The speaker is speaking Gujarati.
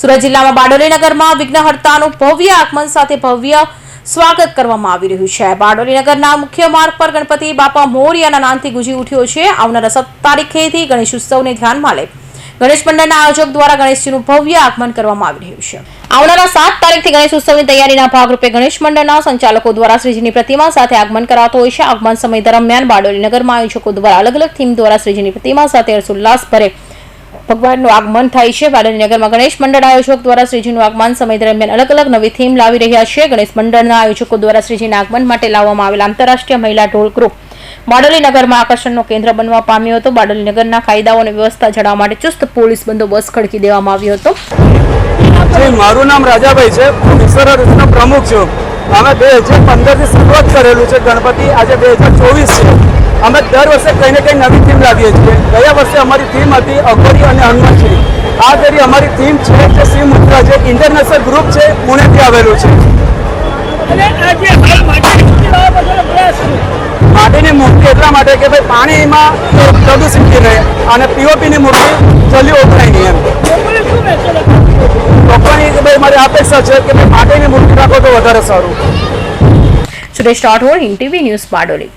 સુરત જિલ્લામાં બારડોલી નગરમાં વિઘ્નહર્તાનું ભવ્ય આગમન સાથે ભવ્ય સ્વાગત કરવામાં આવી રહ્યું છે. બારડોલી નગરના મુખ્ય માર્ગ પર ગણપતિ બાપા મોરિયાના નામથી ગુજી ઉઠ્યો છે. આવનારા સત તારીખેથી ગણેશ ઉત્સવને ધ્યાનમાં લઈ ગણેશ મંડળના આયોજક દ્વારા ગણેશજીનું ભવ્ય આગમન કરવામાં આવી રહ્યું છે. આવનારા સાત તારીખથી ગણેશ ઉત્સવની તૈયારીના ભાગરૂપે ગણેશ મંડળના સંચાલકો દ્વારા શ્રીજીની પ્રતિમા સાથે આગમન કરાતો હોય છે. આગમન સમય દરમિયાન બારડોલી નગરમાં આયોજકો દ્વારા અલગ અલગ થીમ દ્વારા શ્રીજીની પ્રતિમા સાથે હર્ષોલ્લાસ ભરે ભગવાનનું આગમન થાય છે. બારડોલી નગરમાં ગણેશ મંડળ આયોજક દ્વારા શ્રીજીનું આગમન સમય દરમિયાન અલગ અલગ નવી થીમ લાવી રહ્યા છે. ગણેશ મંડળના આયોજકો દ્વારા શ્રીજીના આગમન માટે લાવવામાં આવેલા આંતરરાષ્ટ્રીય મહિલા ઢોલ ગ્રુપ બારડોલી નગરમાં આકર્ષણનું કેન્દ્ર બનવા પામ્યો હતો. બારડોલી નગરના કાયદાઓ અને વ્યવસ્થા જાળવવા માટે ચુસ્ત પોલીસ બંદોબસ્ત ખડકી દેવામાં આવ્યો હતો. મારું નામ રાજાભાઈ છે. પ્રમુખ છું. અમે બે હજાર પંદરથી શરૂઆત કરેલું છે ગણપતિ. આજે બે હજાર ચોવીસ છે. અમે દર વર્ષે કંઈ ને કંઈ નવી થીમ લાવીએ છીએ. ગયા વર્ષે અમારી થીમ હતી અઘોરી અને હનુમાનશ્રી આ ઘડી અમારી થીમ છે જે શિવ મુદ્રા છે ઇન્ટરનેશનલ ગ્રુપ છે પુણેથી આવેલું છે. માટેની મૂર્તિ એટલા માટે કે ભાઈ પાણીમાં પ્રદૂષિત રહે અને પીઓપીની મૂર્તિ જલ્દી અપેક્ષા છે કે ભાઈ મૂર્તિ રાખો તો વધારે સારું. Suresh Rathod TV news Bardoli.